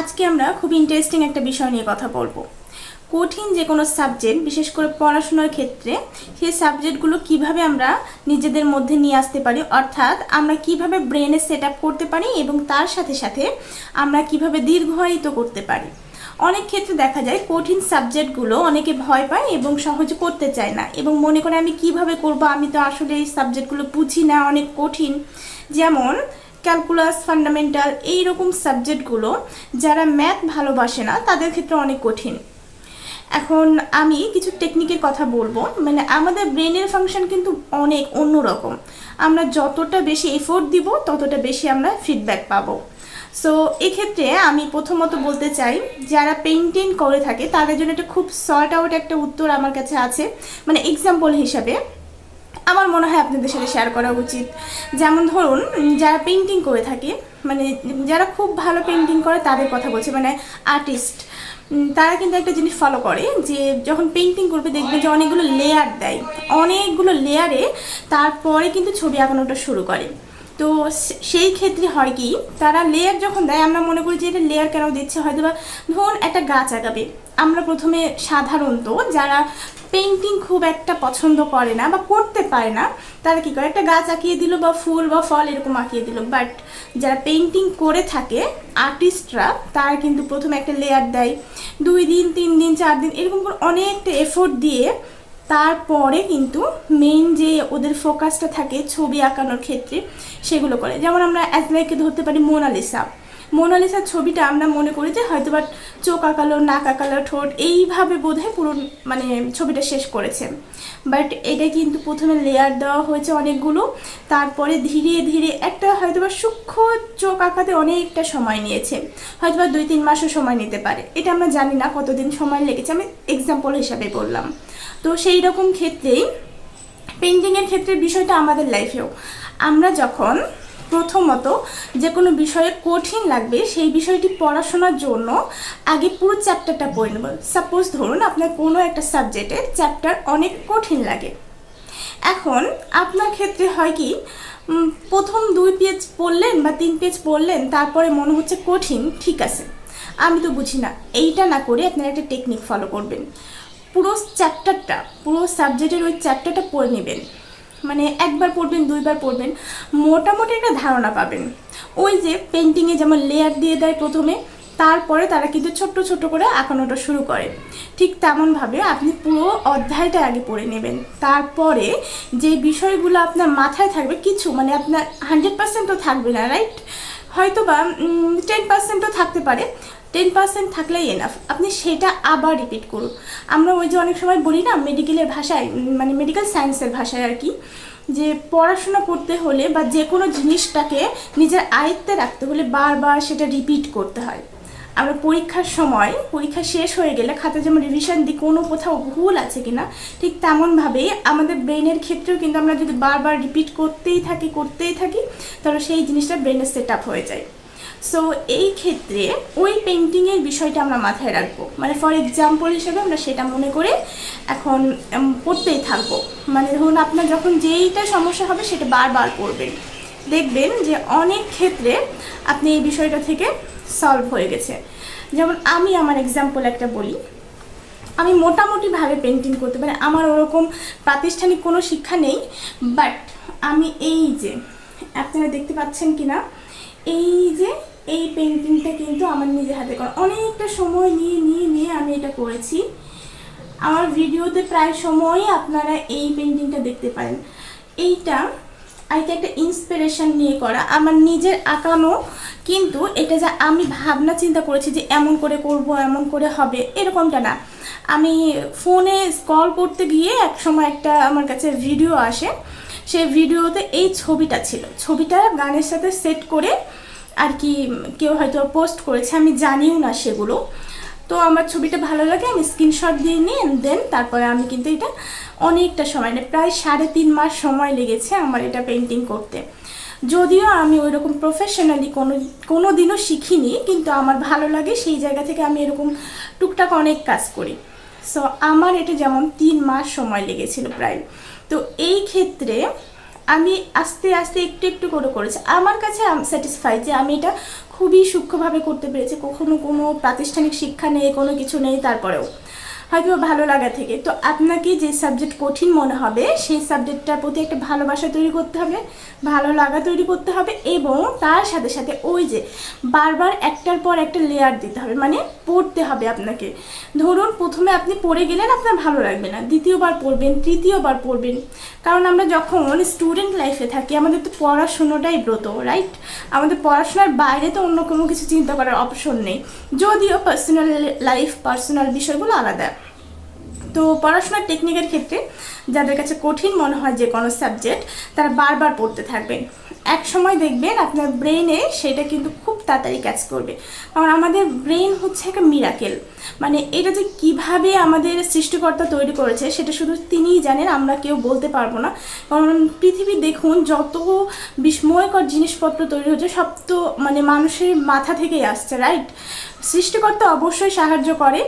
আজকে আমরা খুব ইন্টারেস্টিং একটা বিষয় নিয়ে কথা বলব। কঠিন যে কোনো সাবজেক্ট বিশেষ করে পড়াশোনার ক্ষেত্রে, সেই সাবজেক্টগুলো কীভাবে আমরা নিজেদের মধ্যে নিয়ে আসতে পারি, অর্থাৎ আমরা কীভাবে ব্রেনে সেট করতে পারি এবং তার সাথে সাথে আমরা কীভাবে দীর্ঘায়িত করতে পারি। অনেক ক্ষেত্রে দেখা যায় কঠিন সাবজেক্টগুলো অনেকে ভয় পায় এবং সহজে করতে চায় না এবং মনে করে আমি কীভাবে করব, আমি তো আসলে এই সাবজেক্টগুলো বুঝি না, অনেক কঠিন। যেমন ক্যালকুলাস ফান্ডামেন্টাল এই রকম সাবজেক্টগুলো যারা ম্যাথ ভালোবাসে না, তাদের ক্ষেত্রে অনেক কঠিন। এখন আমি কিছু টেকনিকের কথা বলব। মানে আমাদের ব্রেনের ফাংশন কিন্তু অনেক অন্যরকম। আমরা যতটা বেশি এফোর্ট দিব, ততটা বেশি আমরা ফিডব্যাক পাবো। সো এক্ষেত্রে আমি প্রথমত বলতে চাই, যারা পেইন্টিং করে থাকে, তাদের জন্য একটা খুব শর্ট আউট একটা উত্তর আমার কাছে আছে। মানে এক্সাম্পল হিসাবে আমার মনে হয় আপনাদের সাথে শেয়ার করা উচিত। যেমন ধরুন, যারা পেন্টিং করে থাকে মানে যারা খুব ভালো পেন্টিং করে, তাদের কথা বলছে মানে আর্টিস্ট তারা কিন্তু একটা জিনিস ফলো করে যে যখন পেন্টিং করবে, দেখবে যে অনেকগুলো লেয়ার দেয়। অনেকগুলো লেয়ারে তারপরে কিন্তু ছবি আঁকানোটা শুরু করে। তো সেই ক্ষেত্রে হয় কি, তারা লেয়ার যখন দেয়, আমরা মনে করি যে এটা লেয়ার কেন দিচ্ছে হয়তো বা ধরুন একটা গাছ আঁকাবে আমরা প্রথমে সাধারণত যারা পেন্টিং খুব একটা পছন্দ করে না বা করতে পারে না, তারা কি করে, একটা গাছ আঁকিয়ে দিল বা ফুল বা ফল এরকম আঁকিয়ে দিল। বাট যারা পেন্টিং করে থাকে আর্টিস্টরা তারা কিন্তু প্রথমে একটা লেয়ার দেয়। দুই দিন, তিন দিন, চার দিন, এরকম করে অনেকটা এফোর্ট দিয়ে তারপরে কিন্তু মেইন যে ওদের ফোকাসটা থাকে ছবি আঁকানোর ক্ষেত্রে, সেগুলো করে। যেমন আমরা অ্যাজলাইকে ধরতে পারি মোনালিসা মোনালিসার ছবিটা আমরা মনে করি যে হয়তো বা চোখ আঁকালো, নাক আঁকালো, ঠোঁট, এইভাবে বোধহয় পুরো মানে ছবিটা শেষ করেছে। বাট এটা কিন্তু প্রথমে লেয়ার দেওয়া হয়েছে অনেকগুলো, তারপরে ধীরে ধীরে একটা হয়তো বা সূক্ষ্ম চোখ আঁকাতে অনেকটা সময় নিয়েছে। হয়তো বা দুই তিন মাসও সময় নিতে পারে। এটা আমরা জানি না কতদিন সময় লেগেছে, আমি এক্সাম্পল হিসাবে বললাম। তো সেই রকম ক্ষেত্রেই পেন্টিংয়ের ক্ষেত্রে বিষয়টা আমাদের লাইফেও আমরা যখন প্রথমত যে কোনো বিষয়ে কঠিন লাগবে, সেই বিষয়টি পড়াশোনার জন্য আগে পুরো চ্যাপ্টারটা পড়ে নেব। সাপোজ ধরুন আপনার কোনো একটা সাবজেক্টে চ্যাপ্টার অনেক কঠিন লাগে। এখন আপনার ক্ষেত্রে হয় কি প্রথম দুই পেজ পড়লেন বা তিন পেজ পড়লেন, তারপরে মনে হচ্ছে কঠিন, ঠিক আছে। আমি তো বুঝি না, এইটা না করে আপনারা একটা টেকনিক ফলো করবেন। পুরো চ্যাপ্টারটা পুরো সাবজেক্টের ওই চ্যাপ্টারটা পড়ে নেবেন। মানে একবার পড়বেন, দুইবার পড়বেন, মোটামুটি একটা ধারণা পাবেন। ওই যে পেন্টিংয়ে যেমন লেয়ার দিয়ে দেয় প্রথমে, তারপরে তারা কিন্তু ছোট্ট ছোট্ট করে আঁকানোটা শুরু করে। ঠিক তেমনভাবে আপনি পুরো অধ্যায়টা আগে পড়ে নেবেন। তারপরে যে বিষয়গুলো আপনার মাথায় থাকবে, কিছু মানে আপনার হান্ড্রেড পার্সেন্টও থাকবে না রাইট হয়তো বা টেন পার্সেন্টও থাকতে পারে। টেন পার্সেন্ট থাকলেই এনাফ আপনি সেটা আবার রিপিট করুন। আমরা ওই যে অনেক সময় বলি না মেডিকেলের ভাষায় মানে মেডিকেল সায়েন্সের ভাষায় আর কি, যে পড়াশোনা করতে হলে বা যে কোনো জিনিসটাকে নিজের আয়ত্তে রাখতে হলে বারবার সেটা রিপিট করতে হয়। আমরা পরীক্ষার সময়, পরীক্ষা শেষ হয়ে গেলে খাতা যেমন রিভিশন দিই, কোনো কোথাও ভুল আছে কিনা, ঠিক তেমনভাবেই আমাদের ব্রেনের ক্ষেত্রেও কিন্তু আমরা যদি বারবার রিপিট করতেই থাকি করতেই থাকি, তাহলে সেই জিনিসটা ব্রেনে সেট আপ হয়ে যায়। সো এই ক্ষেত্রে ওই পেন্টিংয়ের বিষয়টা আমরা মাথায় রাখব। মানে ফর এক্সাম্পল হিসেবে আমরা সেটা মনে করে এখন পড়তেই থাকব। মানে ধরুন আপনার যখন যেইটা সমস্যা হবে সেটা বারবার পড়বেন। দেখবেন যে অনেক ক্ষেত্রে আপনি এই বিষয়টা থেকে সলভ হয়ে গেছে। যেমন আমি আমার এক্সাম্পল একটা বলি। আমি মোটামুটিভাবে পেন্টিং করতে পারি আমার ওরকম প্রাতিষ্ঠানিক কোনো শিক্ষা নেই বাট আমি এই যে, আপনারা দেখতে পাচ্ছেন কি না এই যে এই পেন্টিংটা কিন্তু আমার নিজের হাতে করা। অনেকটা সময় নিয়ে নিয়ে নিয়ে আমি এটা করেছি। আমার ভিডিওতে প্রায় সময়ই আপনারা এই পেন্টিংটা দেখতে পারেন। এইটা এটা একটা ইন্সপিরেশন নিয়ে করা। আমার নিজের আঁকানো কিন্তু এটা যে আমি ভাবনা চিন্তা করেছি যে এমন করে করব, এমন করে হবে, এরকমটা না। আমি ফোনে স্ক্রল করতে গিয়ে এক সময় একটা আমার কাছে ভিডিও আসে। সেই ভিডিওতে এই ছবিটা ছিল। ছবিটা গানের সাথে সেট করে আর কি কেউ হয়তো পোস্ট করেছে, আমি জানিও না সেগুলো। তো আমার ছবিটা ভালো লাগে, আমি স্ক্রিনশট দিয়ে নিই দেন তারপরে আমি কিন্তু এটা অনেকটা সময় নেই প্রায় সাড়ে তিন মাস সময় লেগেছে আমার এটা পেন্টিং করতে। যদিও আমি ওই রকম প্রফেশনালি কোনো কোনো দিনও শিখিনি, কিন্তু আমার ভালো লাগে সেই জায়গা থেকে আমি এরকম টুকটাক অনেক কাজ করি। সো আমার এটা যেমন তিন মাস সময় লেগেছিল প্রায়। তো এই ক্ষেত্রে আমি আস্তে আস্তে একটু একটু করে করেছি। আমার কাছে স্যাটিসফাই যে আমি এটা খুবই সূক্ষ্মভাবে করতে পেরেছি। কখনো কোনো প্রাতিষ্ঠানিক শিক্ষা নেই, কোনো কিছু নেই তারপরেও। হয়তো ভালো লাগা থেকে। তো আপনাকে যে সাবজেক্ট কঠিন মনে হবে, সেই সাবজেক্টটার প্রতি একটা ভালোবাসা তৈরি করতে হবে, ভালো লাগা তৈরি করতে হবে এবং তার সাথে সাথে ওই যে বারবার একটার পর একটা লেয়ার দিতে হবে মানে পড়তে হবে আপনাকে। ধরুন প্রথমে আপনি পড়ে গেলেন, আপনার ভালো লাগবে না। দ্বিতীয়বার পড়বেন, তৃতীয়বার পড়বেন। কারণ আমরা যখন স্টুডেন্ট লাইফে থাকি, আমাদের তো পড়াশুনোটাই ব্রত রাইট আমাদের পড়াশোনার বাইরে তো অন্য কোনো কিছু চিন্তা করার অপশন নেই। যদিও পার্সোনাল লাইফ পার্সোনাল বিষয়গুলো আলাদা। তো পড়াশোনার টেকনিকের ক্ষেত্রে যাদের কাছে কঠিন মনে হয় যে কোনো সাবজেক্ট তারা বারবার পড়তে থাকবেন। এক সময় দেখবেন আপনার ব্রেনে সেটা কিন্তু খুব তাড়াতাড়ি ক্যাচ করবে। কারণ আমাদের ব্রেন হচ্ছে একটা মিরাকেল মানে এটা যে কীভাবে আমাদের সৃষ্টিকর্তা তৈরি করেছে, সেটা শুধু তিনিই জানেন, আমরা কেউ বলতে পারব না। কারণ পৃথিবী দেখুন, যত বিস্ময়কর জিনিসপত্র তৈরি হচ্ছে, সব তো মানে মানুষের মাথা থেকেই আসছে রাইট সৃষ্টিকর্তা অবশ্যই সাহায্য করে।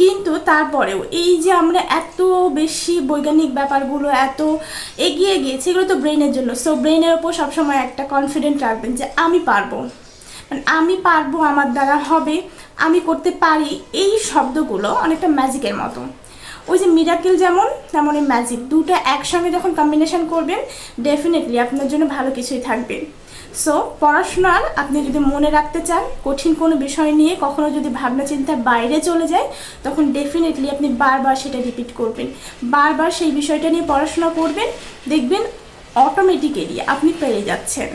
কিন্তু তারপরেও এই যে আমরা এত বেশি বৈজ্ঞানিক ব্যাপারগুলো এত এগিয়ে গিয়েছি, এগুলো তো ব্রেনের জন্য। সো ব্রেনের ওপর সবসময় একটা কনফিডেন্ট রাখবেন যে আমি পারব। মানে আমি পারব, আমার দ্বারা হবে, আমি করতে পারি এই শব্দগুলো অনেকটা ম্যাজিকের মতো। ওই যে মিরাকেল যেমন, তেমনই ম্যাজিক দুটো একসঙ্গে যখন কম্বিনেশন করবেন ডেফিনেটলি আপনার জন্য ভালো কিছুই থাকবে। সো পড়াশোনার আপনি যদি মনে রাখতে চান, কঠিন কোনো বিষয় নিয়ে কখনো যদি ভাবনা চিন্তার বাইরে চলে যায়, তখন ডেফিনেটলি আপনি বারবার সেটা রিপিট করবেন। বারবার সেই বিষয়টা নিয়ে পড়াশোনা করবেন, দেখবেন অটোমেটিক্যালি আপনি পেরে যাচ্ছেন।